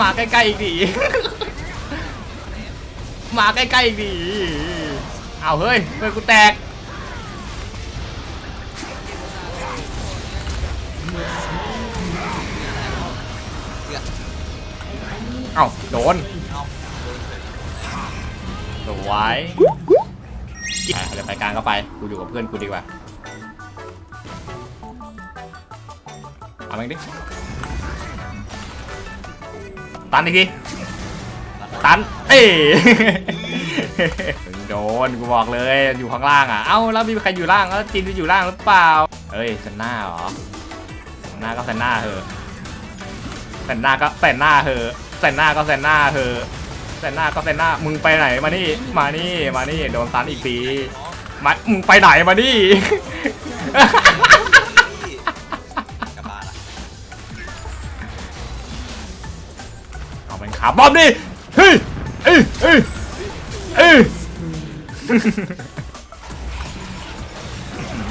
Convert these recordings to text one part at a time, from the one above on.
มาใกล้ๆอีกดิมาใกล้ๆอีกดิเอาเฮ้ยเฮ้ยกูแตกเอ้าโดนโดนเฉยสวยเดี๋ยวไปกลางก็ไป กูอยู่กับเพื่อนกูดีกว่าเอาแม่งดิ ตันอีกทีตัน เอ้ยโดนกูบอกเลยอยู่ข้างล่างอะ เอ้าแล้วมีใครอยู่ล่างแล้วจีนจะอยู่ล่างหรือเปล่าเฮ้ยเซนหน้าเหรอเซนหน้าก็เซนหน้าเหอะเซนหน้าก็เซนหน้าเหอะเซนหน้าก็เซนหน้าเหอะเซนหน้าก็เซนหน้ามึงไปไหนมานี่มานี่มานี่โดนตันอีกทีมามึงไปไหนมานี่ ขาบอมดิเฮ้ยเอ้ยเอ้ยเอ้ย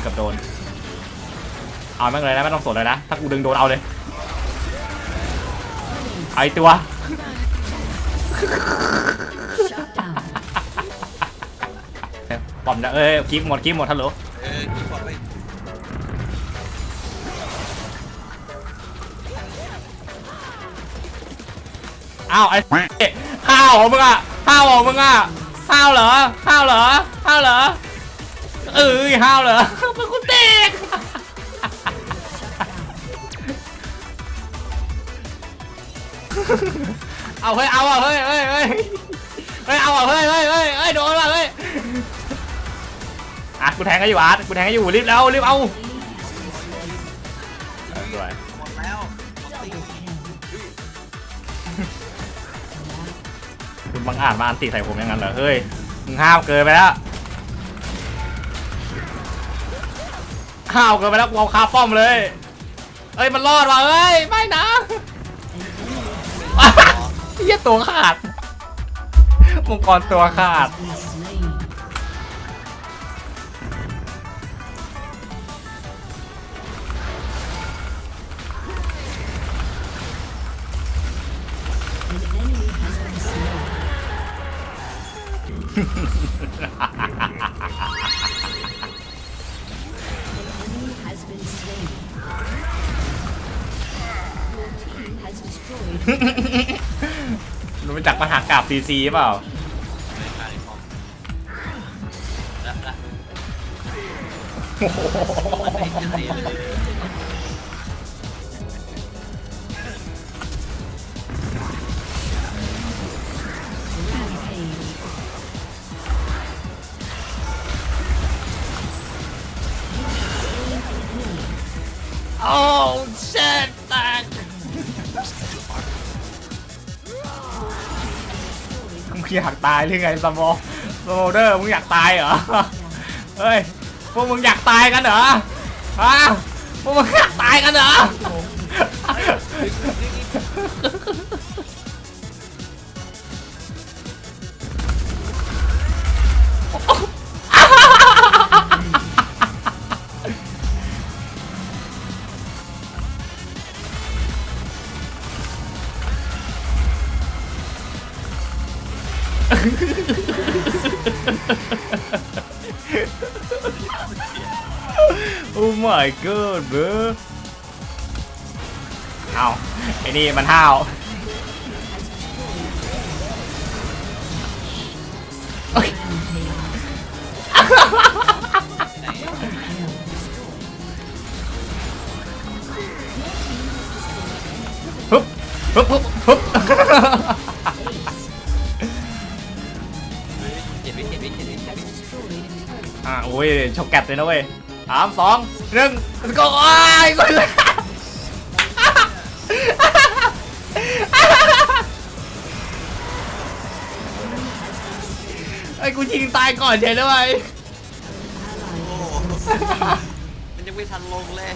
เกับโดนเอาแม่งเลยนะไม่ต้องสนเลยนะ ถ้ากูดึงโดนเอาเลยเอตัวปอมนะเอ้ยคลิปหมดคลิปหมดฮัลโหล อ้าวไอ้ข้าวเหรอมึงอะข้าวเหรอมึงอะข้าวเหรอข้าวเหรอข้าวเหรอเอ้ยข้าวเหรอมันกูเตกเอาเฮ้ยเอาอะเฮ้ยเฮ้ยเฮ้ยเฮ้ยเอาอะเฮ้ยเฮ้ยเฮ้ยเฮ้ยโดนว่ะเฮ้ยอะกูแทงก็อยู่อาร์ตกูแทงก็อยู่รีบแล้วรีบเอาสวย คุณบังอาจมาอันติใส่ผมอย่างนั้นเหรอ เฮ้ย มึงห้าวเกินไปแล้ว ห้าวเกินไปแล้วกูเอาคาป้อมเลย เอ้ย มันรอดว่ะเอ้ย ไม่นะเหี้ยตัวขาด มังกรตัวขาด An enemy has been slain. รู้จักมหากราบซีซีเปล่าโอ้โห โอ้เช็ดแตกมึงอยากตายหรือไงสมองสโมเดอร์มึงอยากตายเหรอ เฮ้ย พวกมึงอยากตายกันเหรอฮะพวกมึงอยากตายกันเหรอ โอ้ my god bro เอาไอ้นี่มันห้าว turret. อะโอ้ยชกแกตเลยนะเว้ยสามสองหนึ่งก็ไอ้ายกูเลยไอ้กูยิงตายก่อนเฉยเลยมันยังไม่ทันลงเลย